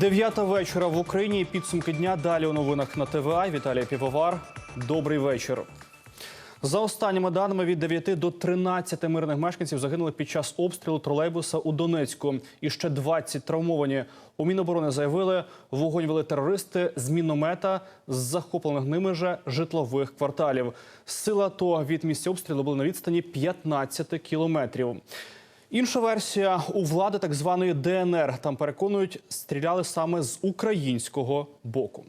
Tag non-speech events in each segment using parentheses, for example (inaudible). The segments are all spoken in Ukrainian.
Дев'ята вечора в Україні. Підсумки дня. Далі у новинах на ТВА. Віталій Півовар. Добрий вечір. За останніми даними від 9 до 13 мирних мешканців загинули під час обстрілу тролейбуса у Донецьку. І ще 20 травмовані. У Міноборони заявили, вогонь вели терористи з міномета з захоплених ними же житлових кварталів. Сила то від місця обстрілу були на відстані 15 кілометрів. Інша версія у влади так званої ДНР. Там переконують, стріляли саме з українського боку.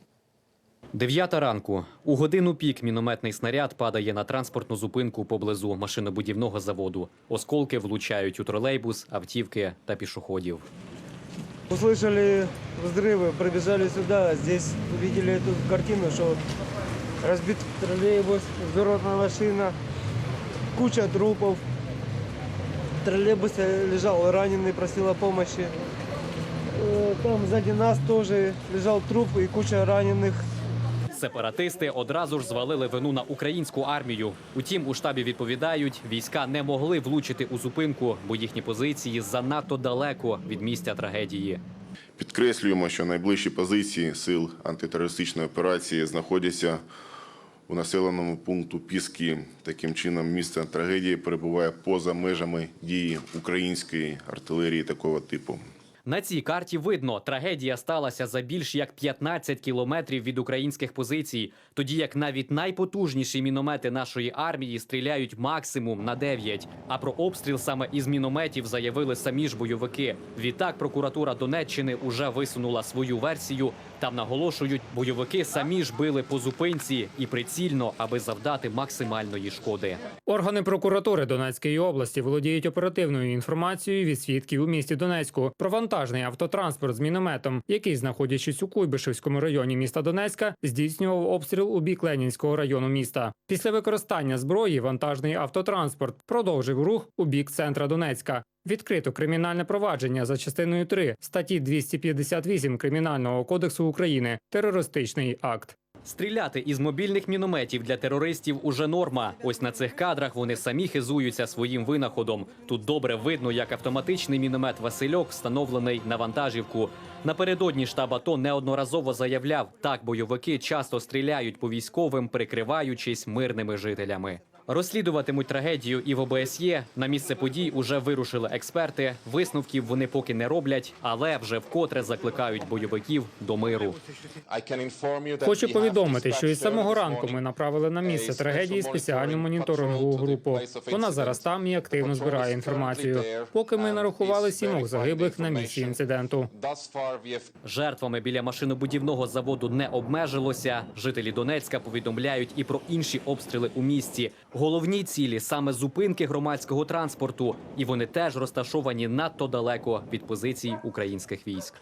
Дев'ята ранку. У годину пік мінометний снаряд падає на транспортну зупинку поблизу машинобудівного заводу. Осколки влучають у тролейбус, автівки та пішоходів. Услышали взрывы, пробежали сюда. Здесь увидели эту картину, что разбит троллейбус, взорвана машина, куча трупов. В троллейбусе лежал раненый, просил о помощи. Э, Там сзади нас тоже лежал труп и куча раненых. Сепаратисти одразу ж звалили вину на українську армію. Утім, у штабі відповідають, війська не могли влучити у зупинку, бо їхні позиції занадто далеко від місця трагедії. Підкреслюємо, що найближчі позиції сил антитерористичної операції знаходяться у населеному пункту Піски. Таким чином, місце трагедії перебуває поза межами дії української артилерії такого типу. На цій карті видно, трагедія сталася за більш як 15 кілометрів від українських позицій, тоді як навіть найпотужніші міномети нашої армії стріляють максимум на 9. А про обстріл саме із мінометів заявили самі ж бойовики. Відтак прокуратура Донеччини уже висунула свою версію. Там наголошують, бойовики самі ж били по зупинці і прицільно, аби завдати максимальної шкоди. Органи прокуратури Донецької області володіють оперативною інформацією від свідків у місті Донецьку про вантажний автотранспорт з мінометом, який, знаходячись у Куйбишевському районі міста Донецька, здійснював обстріл у бік Ленінського району міста. Після використання зброї вантажний автотранспорт продовжив рух у бік центра Донецька. Відкрито кримінальне провадження за частиною 3 статті 258 Кримінального кодексу України терористичний акт. Стріляти із мобільних мінометів для терористів уже норма. Ось на цих кадрах вони самі хизуються своїм винаходом. Тут добре видно, як автоматичний міномет Васильок встановлений на вантажівку. Напередодні штаб АТО неодноразово заявляв, так бойовики часто стріляють по військовим, прикриваючись мирними жителями. Розслідуватимуть трагедію і в ОБСЄ. На місце подій уже вирушили експерти. Висновків вони поки не роблять, але вже вкотре закликають бойовиків до миру. Хочу повідомити, що із самого ранку ми направили на місце трагедії спеціальну моніторингову групу. Вона зараз там і активно збирає інформацію. Поки ми нарахували сімох загиблих на місці інциденту. Жертвами біля машинобудівного заводу не обмежилося. Жителі Донецька повідомляють і про інші обстріли у місті. Головні цілі саме зупинки громадського транспорту, і вони теж розташовані надто далеко від позицій українських військ.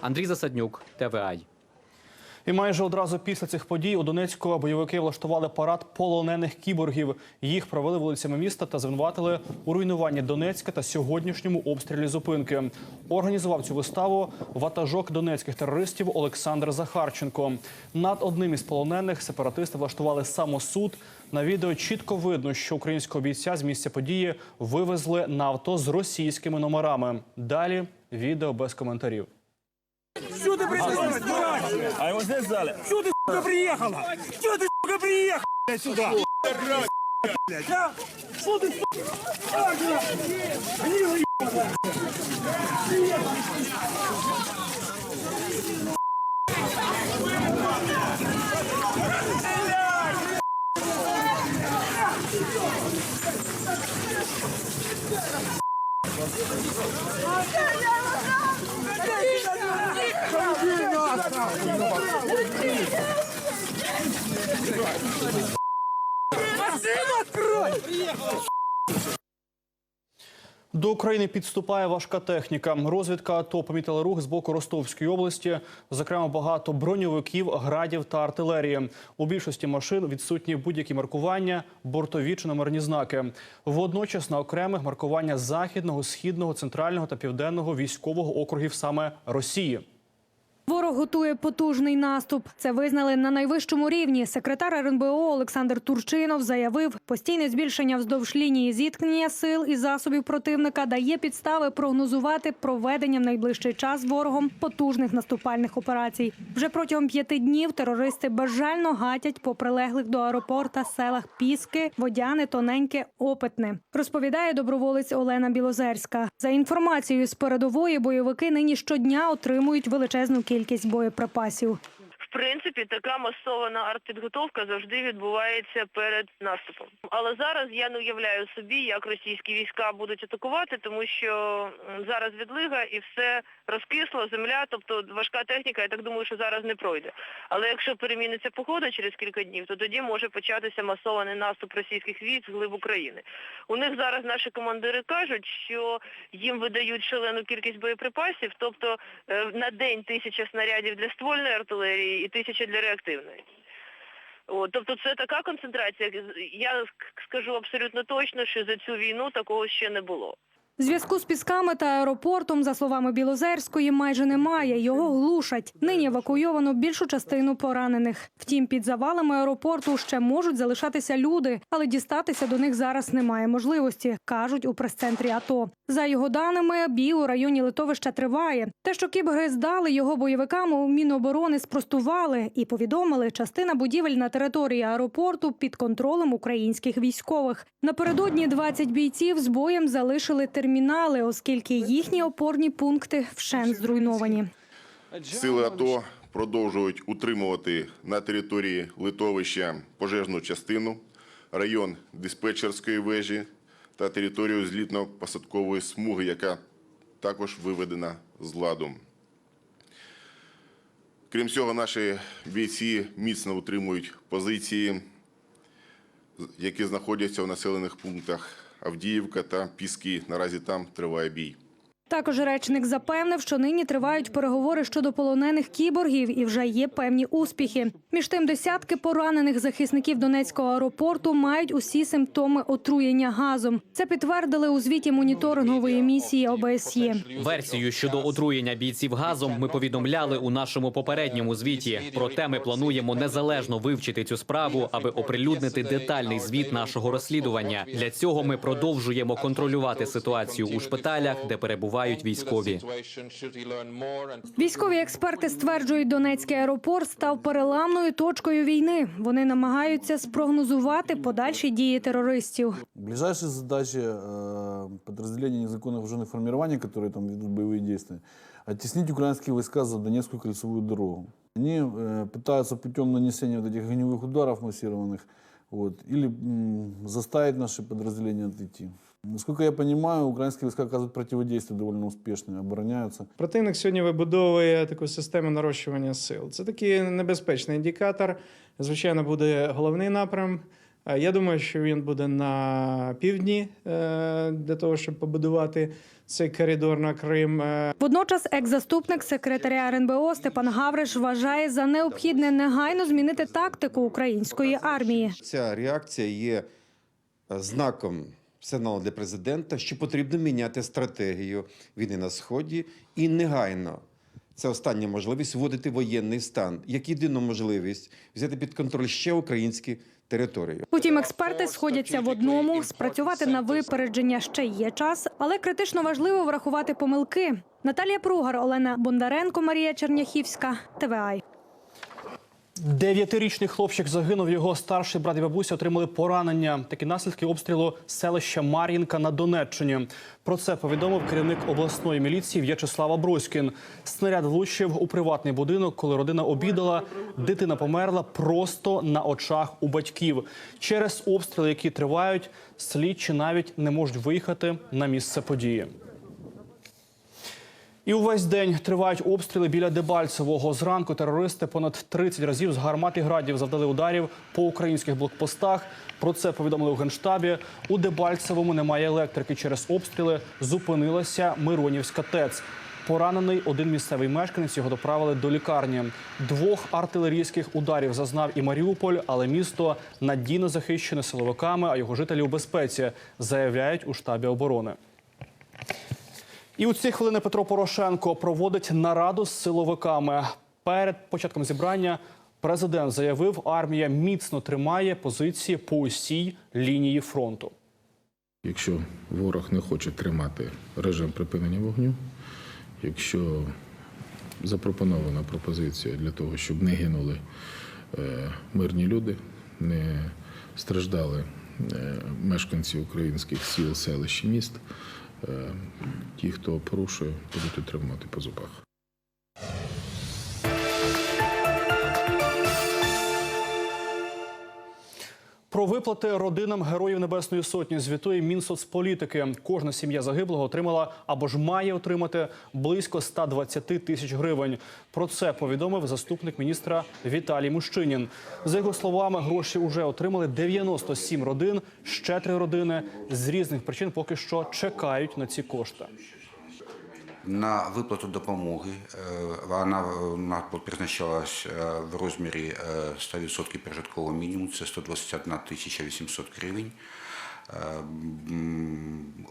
Андрій Засаднюк, ТВАЙ. І майже одразу після цих подій у Донецьку бойовики влаштували парад полонених кіборгів. Їх провели вулицями міста та звинуватили у руйнуванні Донецька та сьогоднішньому обстрілі зупинки. Організував цю виставу ватажок донецьких терористів Олександр Захарченко. Над одним із полонених сепаратисти влаштували самосуд. На відео чітко видно, що українського бійця з місця події вивезли на авто з російськими номерами. Далі відео без коментарів. Что ты приехала? А его здесь взяли? Что ты, сука, приехала? Что ты, сука, приехала блядь, сюда? Блядь, а? Что ты, сука? А, блядь, гнила, ебаная. Машину открой! До України підступає важка техніка. Розвідка АТО помітила рух з боку Ростовської області. Зокрема, багато броньовиків, градів та артилерії. У більшості машин відсутні будь-які маркування, бортові чи номерні знаки. Водночас на окремих маркування західного, східного, центрального та південного військового округів саме Росії. Ворог готує потужний наступ. Це визнали на найвищому рівні. Секретар РНБО Олександр Турчинов заявив, постійне збільшення вздовж лінії зіткнення сил і засобів противника дає підстави прогнозувати проведення в найближчий час ворогом потужних наступальних операцій. Вже протягом п'яти днів терористи безжально гатять по прилеглих до аеропорта селах Піски, Водяне, Тоненьке, Опитне. Розповідає доброволець Олена Білозерська. За інформацією з передової, бойовики нині щодня отримують величезну кількість боєприпасів. Принципі, така масована артпідготовка завжди відбувається перед наступом. Але зараз я не уявляю собі, як російські війська будуть атакувати, тому що зараз відлига і все розкисло, земля, тобто важка техніка, я так думаю, що зараз не пройде. Але якщо переміниться погода через кілька днів, то тоді може початися масований наступ російських військ з глиб України. У них зараз наші командири кажуть, що їм видають шалену кількість боєприпасів, тобто е, на день тисяча снарядів для ствольної артилерії і тисяча для реактивної. От, тобто це така концентрація. Я скажу абсолютно точно, що за цю війну такого ще не було. Зв'язку з пісками та аеропортом, за словами Білозерської, майже немає. Його глушать. Нині евакуйовано більшу частину поранених. Втім, під завалами аеропорту ще можуть залишатися люди, але дістатися до них зараз немає можливості, кажуть у прес-центрі АТО. За його даними, бій у районі литовища триває. Те, що кібери здали його бойовикам у Міноборони, спростували і повідомили, частина будівель на території аеропорту під контролем українських військових. Напередодні 20 бійців з боєм залишили термінали, оскільки їхні опорні пункти вщент зруйновані. Сили АТО продовжують утримувати на території литовища пожежну частину, район диспетчерської вежі та територію злітно-посадкової смуги, яка також виведена з ладу. Крім цього, наші бійці міцно утримують позиції, які знаходяться у населених пунктах Авдіївка та Піски. Наразі там триває бій. Також речник запевнив, що нині тривають переговори щодо полонених кіборгів і вже є певні успіхи. Між тим, десятки поранених захисників Донецького аеропорту мають усі симптоми отруєння газом. Це підтвердили у звіті моніторингової місії ОБСЄ. Версію щодо отруєння бійців газом ми повідомляли у нашому попередньому звіті. Проте ми плануємо незалежно вивчити цю справу, аби оприлюднити детальний звіт нашого розслідування. Для цього ми продовжуємо контролювати ситуацію у шпиталях, де перебувають військові. Військові експерти стверджують, Донецький аеропорт став переламною точкою війни. Вони намагаються спрогнозувати подальші дії терористів. Ближайшие задачи э, подразделений незаконных вооруженных формирований, которые там ведут боевые действия, оттеснить украинские войска за Донецкую кольцевую дорогу. Они э, пытаются путем нанесения вот этих огневых ударов массированных вот, или м, заставить наши подразделения отойти. Насколько я понимаю, украинские войска оказывают противодействие довольно успешное, обороняются. Противник сьогодні вибудовує таку систему нарощування сил. Це такий небезпечний індикатор. Звичайно, буде головний напрям. Е, Я думаю, що він буде на півдні е, для того, щоб побудувати цей коридор на Крим. Е, Водночас, екс-заступник секретаря РНБО Степан Гавриш вважає за необхідне негайно змінити тактику української армії. Ця реакція є знаком сигналу для президента, що потрібно міняти стратегію війни на сході і негайно. Це остання можливість вводити воєнний стан, як єдину можливість взяти під контроль ще українські території. Утім, експерти сходяться в одному: спрацювати на випередження ще є час, але критично важливо врахувати помилки. Наталія Пругар, Олена Бондаренко, Марія Черняхівська, ТВА. Дев'ятирічний хлопчик загинув. Його старший брат і бабуся отримали поранення. Такі наслідки обстрілу селища Мар'їнка на Донеччині. Про це повідомив керівник обласної міліції В'ячеслав Абруськін. Снаряд влучив у приватний будинок, коли родина обідала. Дитина померла просто на очах у батьків. Через обстріли, які тривають, слідчі навіть не можуть виїхати на місце події. І увесь день тривають обстріли біля Дебальцевого. Зранку терористи понад 30 разів з гармат і градів завдали ударів по українських блокпостах. Про це повідомили у генштабі. У Дебальцевому немає електрики через обстріли. Зупинилася Миронівська ТЕЦ. Поранений один місцевий мешканець його доправили до лікарні. Двох артилерійських ударів зазнав і Маріуполь, але місто надійно захищене силовиками, а його жителі у безпеці, заявляють у штабі оборони. І у ці хвилини Петро Порошенко проводить нараду з силовиками. Перед початком зібрання президент заявив, армія міцно тримає позиції по усій лінії фронту. Якщо ворог не хоче тримати режим припинення вогню, якщо запропонована пропозиція для того, щоб не гинули е, мирні люди, не страждали е, мешканці українських сіл, селищ міст, ті, хто порушує, будуть отримувати по зубах. Про виплати родинам героїв Небесної Сотні звітує Мінсоцполітики. Кожна сім'я загиблого отримала або ж має отримати близько 120 тисяч гривень. Про це повідомив заступник міністра Віталій Мущинін. За його словами, гроші вже отримали 97 родин. Ще три родини з різних причин поки що чекають на ці кошти. На виплату допомоги е, вона у призначалась е, в розмірі е, 100% прожиткового мінімуму, це 121 тисяча 800 гривень. Е,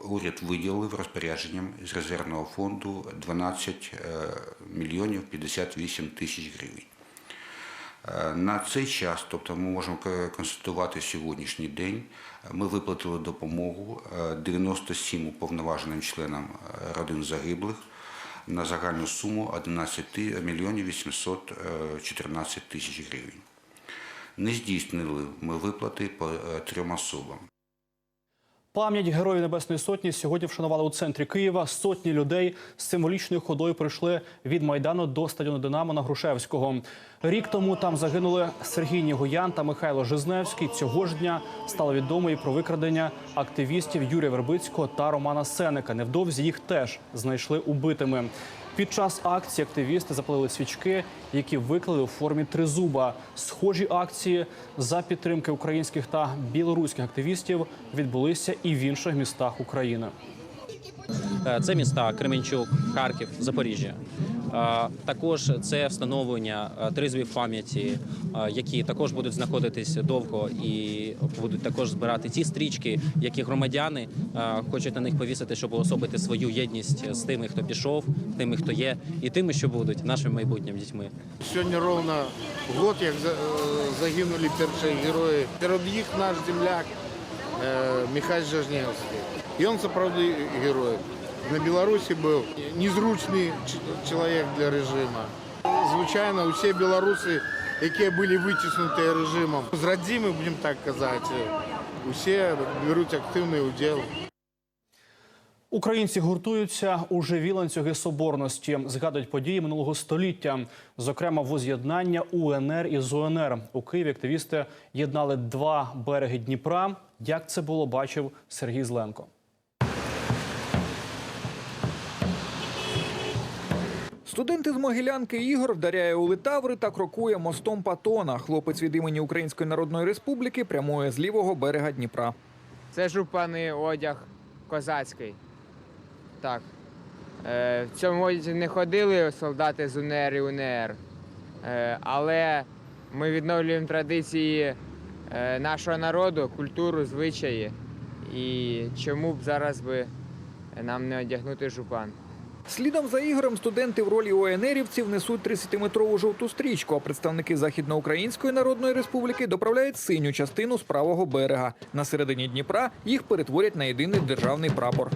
Уряд виділив розпорядженням з резервного фонду 12 е, мільйонів 58 тисяч гривень. Е, На цей час, тобто ми можемо констатувати сьогоднішній день, е, ми виплатили допомогу е, 97 уповноваженим членам е, родин загиблих на загальну суму 11 мільйонів 814 тисяч гривень. Не здійснили ми виплати по е, трьом особам. Пам'ять героїв Небесної Сотні сьогодні вшанували у центрі Києва. Сотні людей з символічною ходою прийшли від майдану до стадіону Динамо на Грушевського. Рік тому там загинули Сергій Нігоян та Михайло Жизневський. Цього ж дня стало відомо і про викрадення активістів Юрія Вербицького та Романа Сенека. Невдовзі їх теж знайшли убитими. Під час акції активісти запалили свічки, які виклали у формі тризуба. Схожі акції за підтримки українських та білоруських активістів відбулися і в інших містах України. Е, Це міста Кременчук, Харків, Запоріжжя. Е, Також це встановлення е, тризовів пам'яті, які також будуть знаходитись довго і будуть також збирати ті стрічки, які громадяни хочуть на них повісити, щоб особити свою єдність з тими, хто пішов, тими, хто є, і тими, що будуть нашими майбутніми дітьми. Сьогодні ровно год, як загинули перші герої. Серед їх наш земляк Михайло Жажнєвський. І він справді герой. На Білорусі був незручний чоловік для режиму. Звичайно, усі білоруси, які були витіснуті режимом, з родзими, будемо так казати, усі беруть активний уділ. Українці гуртуються у живі ланцюги соборності, згадують події минулого століття, зокрема воз'єднання УНР і ЗУНР. У Києві активісти єднали два береги Дніпра. Як це було, бачив Сергій Зленко. Студент із Могилянки Ігор вдаряє у литаври та крокує мостом Патона. Хлопець від імені Української Народної Республіки прямує з лівого берега Дніпра. Це жупаний одяг козацький. Так. Е, в цьому одязі не ходили солдати з УНР і УНР. Е, але ми відновлюємо традиції нашого народу, культуру, звичаї. І чому б зараз би нам не одягнути жупан? Слідом за Ігорем студенти в ролі ОНРівців несуть 30-метрову жовту стрічку, а представники Західноукраїнської Народної Республіки доправляють синю частину з правого берега. На середині Дніпра їх перетворять на єдиний державний прапор.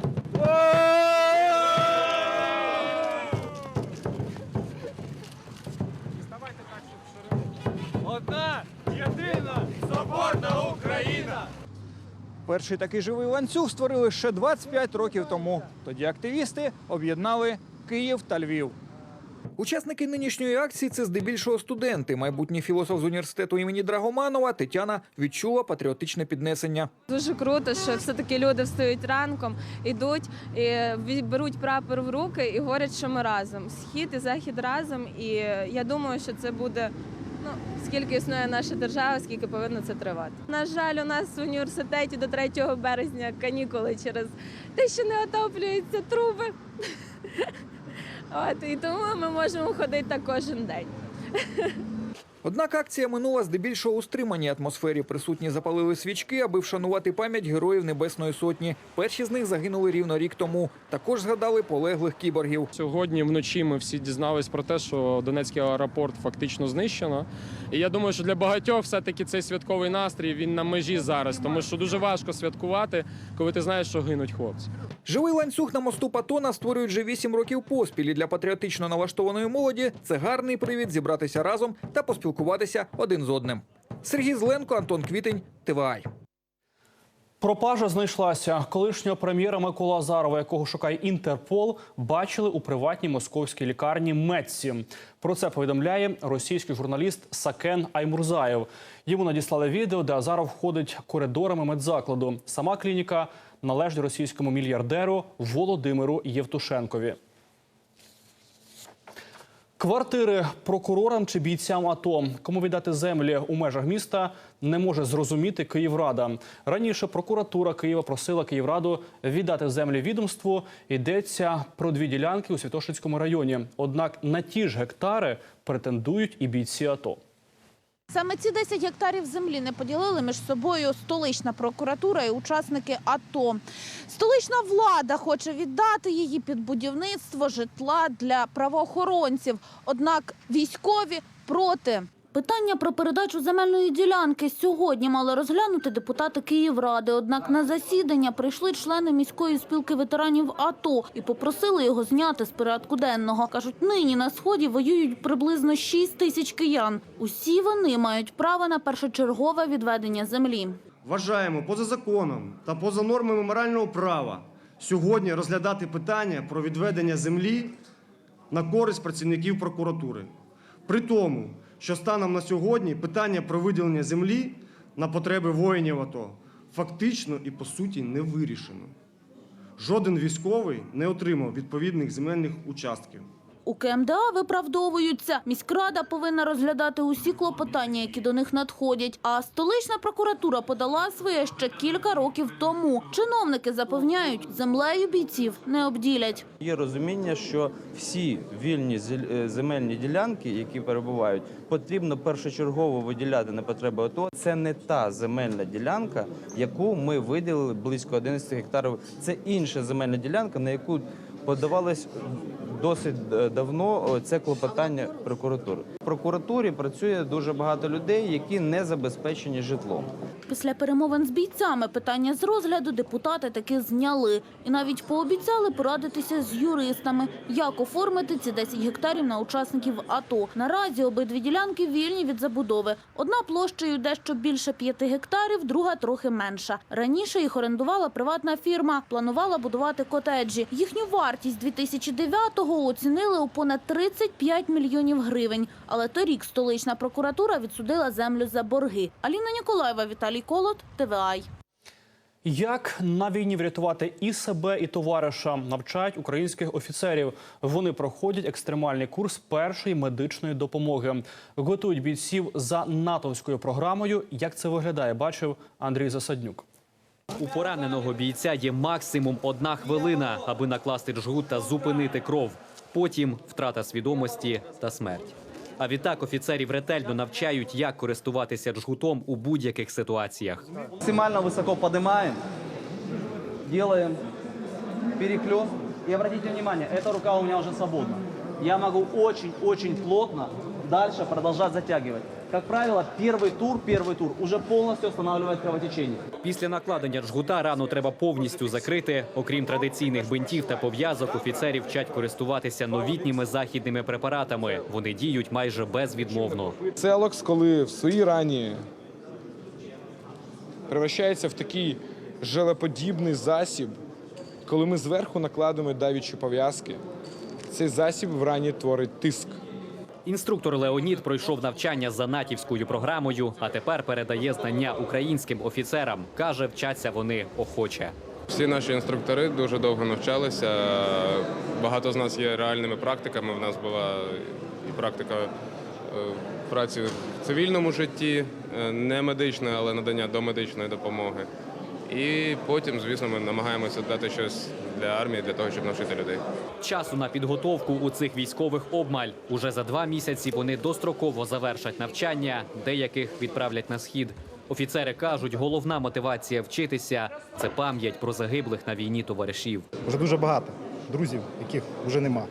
Одна, соборна Україна! Перший такий живий ланцюг створили ще 25 років тому. Тоді активісти об'єднали Київ та Львів. Учасники нинішньої акції це здебільшого студенти. Майбутній філософ з університету імені Драгоманова Тетяна відчула патріотичне піднесення. Дуже круто, що все-таки люди встають ранком, ідуть, і беруть прапор в руки і говорять, що ми разом. Схід і захід разом. І я думаю, що це буде. Ну, скільки існує наша держава, скільки повинно це тривати. На жаль, у нас в університеті до 3 березня канікули через те, що не отоплюються труби. (laughs) От, і тому ми можемо ходити так кожен день. (laughs) Однак акція минула здебільшого у стриманій атмосфері. Присутні запалили свічки, аби вшанувати пам'ять героїв Небесної Сотні. Перші з них загинули рівно рік тому. Також згадали полеглих кіборгів. Сьогодні вночі ми всі дізнались про те, що Донецький аеропорт фактично знищено. І я думаю, що для багатьох все-таки цей святковий настрій він на межі зараз, тому що дуже важко святкувати, коли ти знаєш, що гинуть хлопці. Живий ланцюг на мосту Патона створюють вже вісім років поспіль. І для патріотично налаштованої молоді це гарний привід зібратися разом та поспілкуватися один з одним. Сергій Зленко, Антон Квітень, ТВАЙ. Пропажа знайшлася. Колишнього прем'єра Микола Азарова, якого шукає Інтерпол, бачили у приватній московській лікарні Метсі. Про це повідомляє російський журналіст Сакен Аймурзаєв. Йому надіслали відео, де Азаров ходить коридорами медзакладу. Сама клініка належить російському мільярдеру Володимиру Євтушенкові. Квартири прокурорам чи бійцям АТО. Кому віддати землі у межах міста, не може зрозуміти Київрада. Раніше прокуратура Києва просила Київраду віддати землі відомству. Йдеться про дві ділянки у Святошинському районі. Однак на ті ж гектари претендують і бійці АТО. Саме ці 10 гектарів землі не поділили між собою столична прокуратура і учасники АТО. Столична влада хоче віддати її під будівництво житла для правоохоронців. Однак військові проти. Питання про передачу земельної ділянки сьогодні мали розглянути депутати Київради. Однак на засідання прийшли члени міської спілки ветеранів АТО і попросили його зняти з порядку денного. Кажуть, нині на сході воюють приблизно 6 тисяч киян. Усі вони мають право на першочергове відведення землі. Вважаємо поза законом та поза нормами морального права сьогодні розглядати питання про відведення землі на користь працівників прокуратури. При тому, що станом на сьогодні питання про виділення землі на потреби воїнів АТО фактично і по суті не вирішено. Жоден військовий не отримав відповідних земельних участків. У КМДА виправдовуються. Міськрада повинна розглядати усі клопотання, які до них надходять. А столична прокуратура подала своє ще кілька років тому. Чиновники запевняють, землею бійців не обділять. Є розуміння, що всі вільні е, земельні ділянки, які перебувають, потрібно першочергово виділяти на потреби АТО. Це не та земельна ділянка, яку ми виділили близько 11 гектарів. Це інша земельна ділянка, на яку подавалось досить е, давно це клопотання прокуратури. В прокуратурі працює дуже багато людей, які не забезпечені житлом. Після перемовин з бійцями питання з розгляду депутати таки зняли. І навіть пообіцяли порадитися з юристами, як оформити ці 10 гектарів на учасників АТО. Наразі обидві ділянки вільні від забудови. Одна площею дещо більше 5 гектарів, друга трохи менша. Раніше їх орендувала приватна фірма, планувала будувати котеджі. Їхню вартість 2009-го оцінили у понад 35 мільйонів гривень. Але торік столична прокуратура відсудила землю за борги. Аліна Ніколаєва, Віталій Колот, ТВАЙ. Як на війні врятувати і себе, і товариша навчають українських офіцерів. Вони проходять екстремальний курс першої медичної допомоги. Готують бійців за натовською програмою. Як це виглядає, бачив Андрій Засаднюк. У пораненого бійця є максимум одна хвилина, аби накласти джгут та зупинити кров. Потім втрата свідомості та смерть. А відтак офіцерів ретельно навчають, як користуватися джгутом у будь-яких ситуаціях. Максимально высоко поднимаем, делаем переклёст. И обратите внимание, эта рука у меня уже свободна. Я могу очень-очень плотно дальше продолжать затягивать. Как правило, первый тур, первый тур уже полностью останавливает кровотечение. Після накладення джгута рану треба повністю закрити. Окрім традиційних бинтів та пов'язок, офіцерів вчать користуватися новітніми західними препаратами. Вони діють майже безвідмовно. Целокс, коли в своїй рані превращається в такий желеподібний засіб, коли ми зверху накладемо давічі пов'язки, цей засіб в рані творить тиск. Інструктор Леонід пройшов навчання за натівською програмою, а тепер передає знання українським офіцерам. каже, вчаться вони охоче. Всі наші інструктори дуже довго навчалися. Багато з нас є реальними практиками. У нас була і практика е, праці в цивільному житті, е, не медичної, але надання домедичної допомоги. І потім, звісно, ми намагаємося дати щось для армії, для того, щоб навчити людей. Часу на підготовку у цих військових обмаль. Уже за два місяці вони достроково завершать навчання, деяких відправлять на схід. Офіцери кажуть, головна мотивація вчитися це пам'ять про загиблих на війні товаришів. Вже дуже багато друзів, яких вже нема.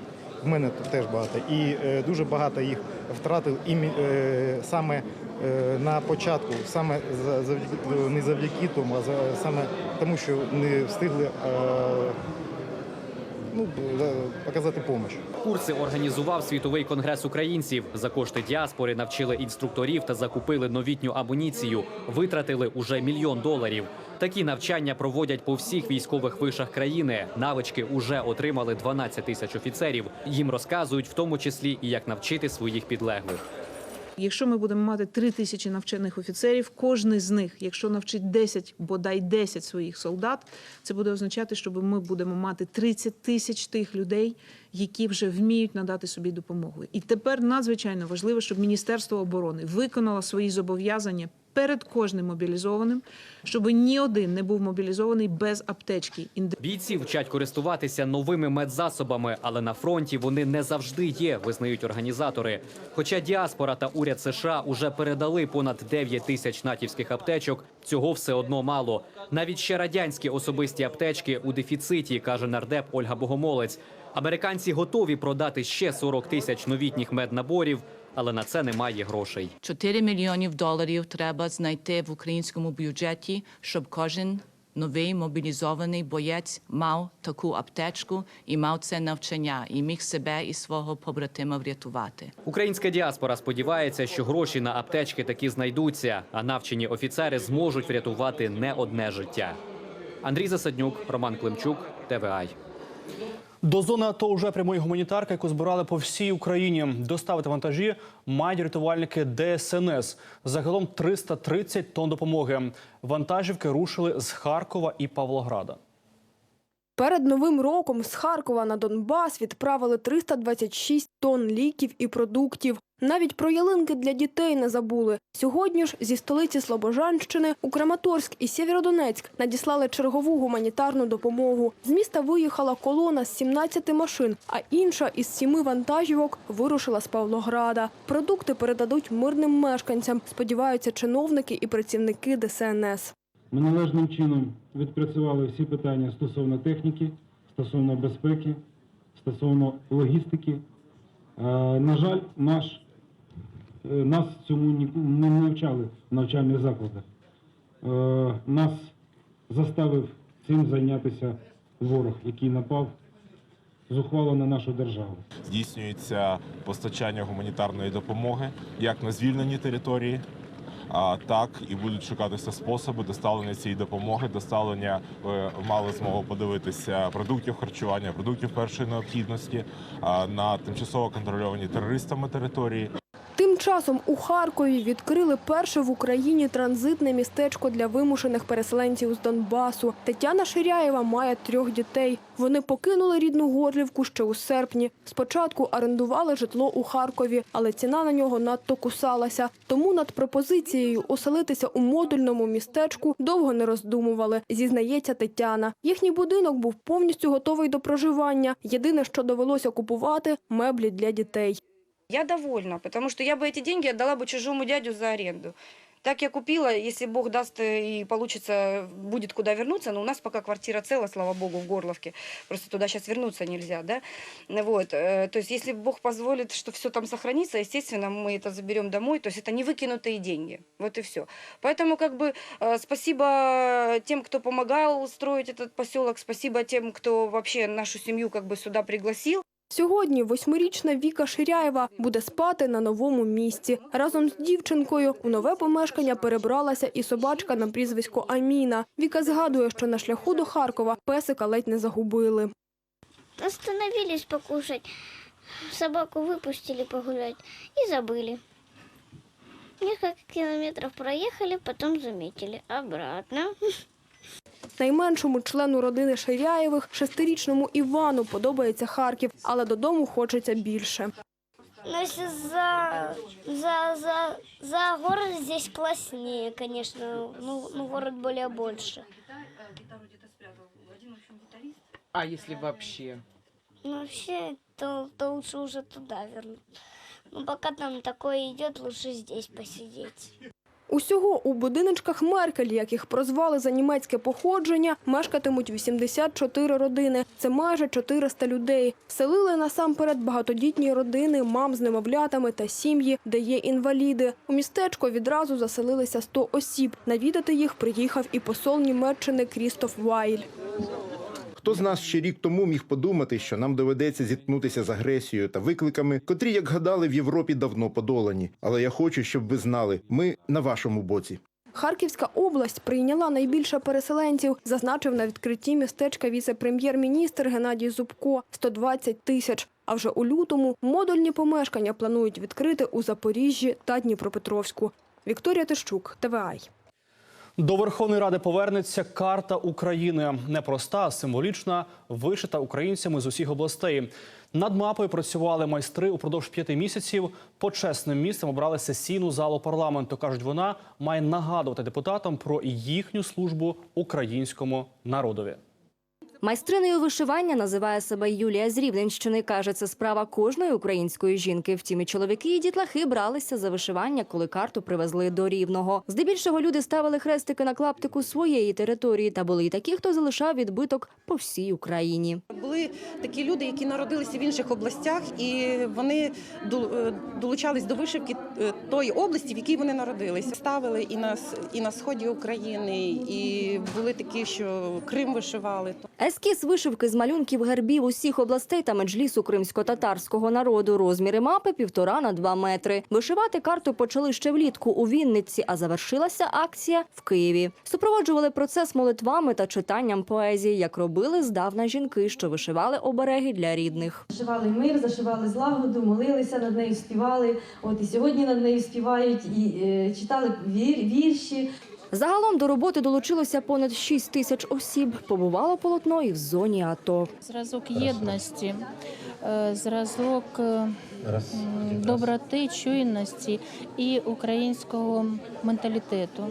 В мене тут теж багато. І е, дуже багато їх втратив і е, саме на початку, саме не завдяки тому, а саме тому, що не встигли е, ну, е, оказати допомогу. Курси організував світовий конгрес українців. За кошти діаспори навчили інструкторів та закупили новітню амуніцію. Витратили уже мільйон доларів. Такі навчання проводять по всіх військових вишах країни. Навички уже отримали 12 тисяч офіцерів. Їм розказують в тому числі і як навчити своїх підлеглих. Якщо ми будемо мати три тисячі навчених офіцерів, кожний з них, якщо навчить 10, бодай 10 своїх солдат, це буде означати, що ми будемо мати 30 тисяч тих людей, які вже вміють надати собі допомогу. І тепер надзвичайно важливо, щоб Міністерство оборони виконало свої зобов'язання перед кожним мобілізованим, щоб ні один не був мобілізований без аптечки. Бійці вчать користуватися новими медзасобами, але на фронті вони не завжди є, визнають організатори. Хоча діаспора та уряд США уже передали понад 9 тисяч натівських аптечок, цього все одно мало. Навіть ще радянські особисті аптечки у дефіциті, каже нардеп Ольга Богомолець. Американці готові продати ще 40 тисяч новітніх меднаборів, але на це немає грошей. 4 мільйонів доларів треба знайти в українському бюджеті, щоб кожен новий мобілізований боєць мав таку аптечку і мав це навчання, і міг себе і свого побратима врятувати. Українська діаспора сподівається, що гроші на аптечки таки знайдуться, а навчені офіцери зможуть врятувати не одне життя. Андрій Засаднюк, Роман Климчук, ТВАЙ. До зони АТО вже прямої гуманітарки, яку збирали по всій Україні. Доставити вантажі мають рятувальники ДСНС. Загалом 330 тонн допомоги. Вантажівки рушили з Харкова і Павлограда. Перед новим роком з Харкова на Донбас відправили 326 тонн ліків і продуктів. Навіть про ялинки для дітей не забули. Сьогодні ж зі столиці Слобожанщини у Краматорськ і Сєвєродонецьк надіслали чергову гуманітарну допомогу. З міста виїхала колона з 17 машин, а інша із сіми вантажівок вирушила з Павлограда. Продукти передадуть мирним мешканцям, сподіваються чиновники і працівники ДСНС. Ми належним чином відпрацювали всі питання стосовно техніки, стосовно безпеки, стосовно логістики. Е, На жаль, наш, е, нас цьому не навчали в навчальних закладах. Е, Нас заставив цим зайнятися ворог, який напав зухвало на нашу державу. здійснюється постачання гуманітарної допомоги як на звільнені території, так і будуть шукатися способи доставлення цієї допомоги. Доставлення ви мали змогу подивитися продуктів харчування, продуктів першої необхідності на тимчасово контрольовані терористами території. Часом у Харкові відкрили перше в Україні транзитне містечко для вимушених переселенців з Донбасу. Тетяна Ширяєва має трьох дітей. Вони покинули рідну Горлівку ще у серпні. Спочатку орендували житло у Харкові, але ціна на нього надто кусалася. Тому над пропозицією оселитися у модульному містечку довго не роздумували, зізнається Тетяна. Їхній будинок був повністю готовий до проживання. Єдине, що довелося купувати меблі для дітей. Я довольна, потому что я бы эти деньги отдала бы чужому дядю за аренду. Так я купила, если Бог даст э, и получится, будет куда вернуться, но у нас пока квартира цела, слава Богу, в Горловке, просто туда сейчас вернуться нельзя, да, вот, э, то есть если Бог позволит, что все там сохранится, естественно, мы это заберем домой, то есть это не выкинутые деньги, вот и все. Поэтому как бы э, спасибо тем, кто помогал строить этот поселок, спасибо тем, кто вообще нашу семью как бы сюда пригласил. Сьогодні восьмирічна Віка Ширяєва буде спати на новому місці. Разом з дівчинкою у нове помешкання перебралася і собачка на прізвисько Аміна. Віка згадує, що на шляху до Харкова песика ледь не загубили. Остановились покушать. Собаку выпустили погулять и забыли. Несколько километров проехали, потом заметили. Обратно. (laughs) Найменшому члену родини Ширяєвих, шестирічному Івану, подобається Харків, але додому хочеться більше. Если за, за, за, за город здесь класснее, конечно. Ну, ну город более больше. А если вообще? Ну, вообще, то, то лучше уже туда вернуть. Ну, пока там такое идет, лучше здесь посидеть. Усього у будиночках Меркель, як їх прозвали за німецьке походження, мешкатимуть 84 родини. Це майже 400 людей. Селили насамперед багатодітні родини, мам з немовлятами та сім'ї, де є інваліди. У містечко відразу заселилися 100 осіб. Навідати їх приїхав і посол Німеччини Крістоф Вайль. Хто з нас ще рік тому міг подумати, що нам доведеться зіткнутися з агресією та викликами, котрі, як гадали, в Європі давно подолані. Але я хочу, щоб ви знали, ми на вашому боці. Харківська область прийняла найбільше переселенців, зазначив на відкритті містечка віце-прем'єр-міністр Геннадій Зубко – 120 тисяч. А вже у лютому модульні помешкання планують відкрити у Запоріжжі та Дніпропетровську. Вікторія Тищук, ТВАЙ. До Верховної Ради повернеться карта України. Не проста, а символічна, вишита українцями з усіх областей. Над мапою працювали майстри упродовж п'яти місяців. Почесним місцем обрали сесійну залу парламенту. кажуть, вона має нагадувати депутатам про їхню службу українському народові. Майстриною вишивання називає себе Юлія з Рівненщини. Каже, це справа кожної української жінки. Втім, і чоловіки і дітлахи бралися за вишивання, коли карту привезли до рівного. Здебільшого люди ставили хрестики на клаптику своєї території, та були й такі, хто залишав відбиток по всій Україні. Були такі люди, які народилися в інших областях, і вони е, долучались до вишивки е, тої області, в якій вони народилися. Ставили і на і на сході України, і були такі, що Крим вишивали. Ескіз вишивки з малюнків гербів усіх областей та меджлісу кримсько-татарського народу. Розміри мапи півтора на два метри. Вишивати карту почали ще влітку у Вінниці, а завершилася акція в Києві. Супроводжували процес молитвами та читанням поезії, як робили здавна жінки, що вишивали обереги для рідних. Зашивали мир, зашивали злагоду, молилися над нею, співали. От і сьогодні над нею співають і е, читали вір, вірші. Загалом до роботи долучилося понад 6 тисяч осіб. Побувало полотно і в зоні АТО. Зразок єдності, е, зразок е, доброти, чуйності і українського менталітету.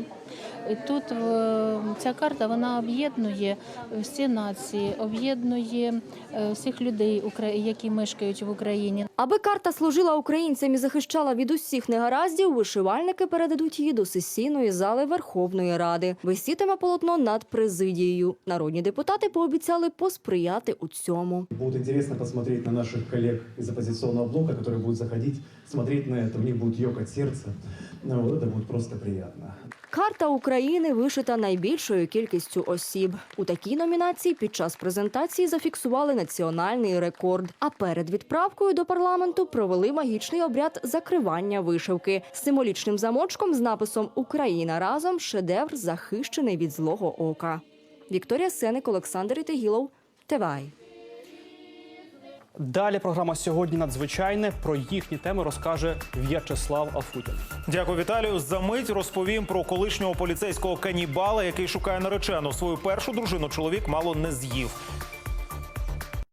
І тут е, ця карта вона об'єднує всі нації, об'єднує е, всіх людей, які мешкають в Україні. Аби карта служила українцям і захищала від усіх негараздів, вишивальники передадуть її до сесійної зали Верховної Ради. Висітиме полотно над президією. Народні депутати пообіцяли посприяти у цьому. Будет интересно посмотреть на наших коллег из оппозиционного блока, которые будут заходить, смотреть на это, у них будет ёкать сердце. Ну, вот это будет просто приятно. Карта України вишита найбільшою кількістю осіб. У такій номінації під час презентації зафіксували національний рекорд. А перед відправкою до парламенту провели магічний обряд закривання вишивки з символічним замочком з написом Україна разом шедевр захищений від злого ока. Вікторія Сеник, Олександр Ітегілов, ТВАЙ. Далі програма сьогодні надзвичайне. Про їхні теми розкаже В'ячеслав Афутін. Дякую, Віталію. За мить розповім про колишнього поліцейського канібала, який шукає наречену. Свою першу дружину чоловік мало не з'їв.